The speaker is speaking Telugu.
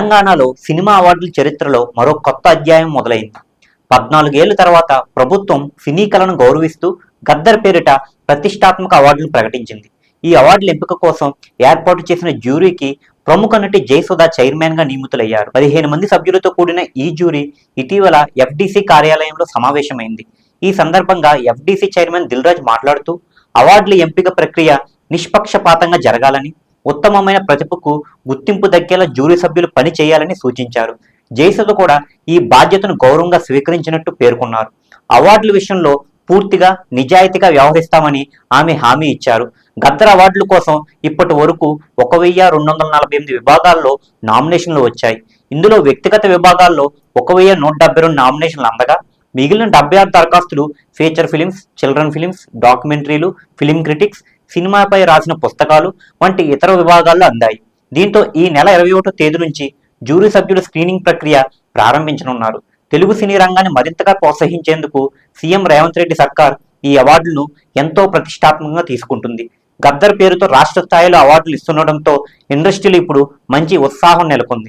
తెలంగాణలో సినిమా అవార్డుల చరిత్రలో మరో కొత్త అధ్యాయం మొదలైంది. పద్నాలుగేళ్ళ తర్వాత ప్రభుత్వం సినీ కళను గౌరవిస్తూ గద్దర్ పేరిట ప్రతిష్టాత్మక అవార్డులను ప్రకటించింది. ఈ అవార్డుల ఎంపిక కోసం ఏర్పాటు చేసిన జ్యూరీకి ప్రముఖ నటి జయసుధ చైర్మన్గా నియమితులయ్యారు. పదిహేను మంది సభ్యులతో కూడిన ఈ జ్యూరీ ఇటీవల ఎఫ్డీసీ కార్యాలయంలో సమావేశమైంది. ఈ సందర్భంగా ఎఫ్డీసీ చైర్మన్ దిల్రాజ్ మాట్లాడుతూ అవార్డుల ఎంపిక ప్రక్రియ నిష్పక్షపాతంగా జరగాలని ఉత్తమమైన ప్రతిభకు గుర్తింపు దక్కేలా జ్యూరీ సభ్యులు పని చేయాలని సూచించారు. జయసుధ కూడా ఈ బాధ్యతను గౌరవంగా స్వీకరించినట్టు పేర్కొన్నారు. అవార్డుల విషయంలో పూర్తిగా నిజాయితీగా వ్యవహరిస్తామని ఆమె హామీ ఇచ్చారు. గద్దర్ అవార్డుల కోసం ఇప్పటి వరకు ఒక వెయ్యి రెండు వందల నలభై ఎనిమిది విభాగాల్లో నామినేషన్లు వచ్చాయి. ఇందులో వ్యక్తిగత విభాగాల్లో ఒక వెయ్యి నూట డెబ్బై రెండు నామినేషన్లు అందగా మిగిలిన డెబ్బై ఆరు దరఖాస్తులు ఫీచర్ ఫిలిమ్స్ చిల్డ్రన్ ఫిలిమ్స్ డాక్యుమెంటరీలు ఫిలిం క్రిటిక్స్ సినిమాపై రాసిన పుస్తకాలు వంటి ఇతర విభాగాల్లో అందాయి. దీంతో ఈ నెల ఇరవై ఒకటో తేదీ నుంచి జ్యూరీ సభ్యుల స్క్రీనింగ్ ప్రక్రియ ప్రారంభించనున్నారు. తెలుగు సినీ రంగాన్ని మరింతగా ప్రోత్సహించేందుకు సీఎం రేవంత్ రెడ్డి సర్కార్ ఈ అవార్డులను ఎంతో ప్రతిష్టాత్మకంగా తీసుకుంటుంది. గద్దర్ పేరుతో రాష్ట్ర స్థాయిలో అవార్డులు ఇస్తుండటంతో ఇండస్ట్రీలో ఇప్పుడు మంచి ఉత్సాహం నెలకొంది.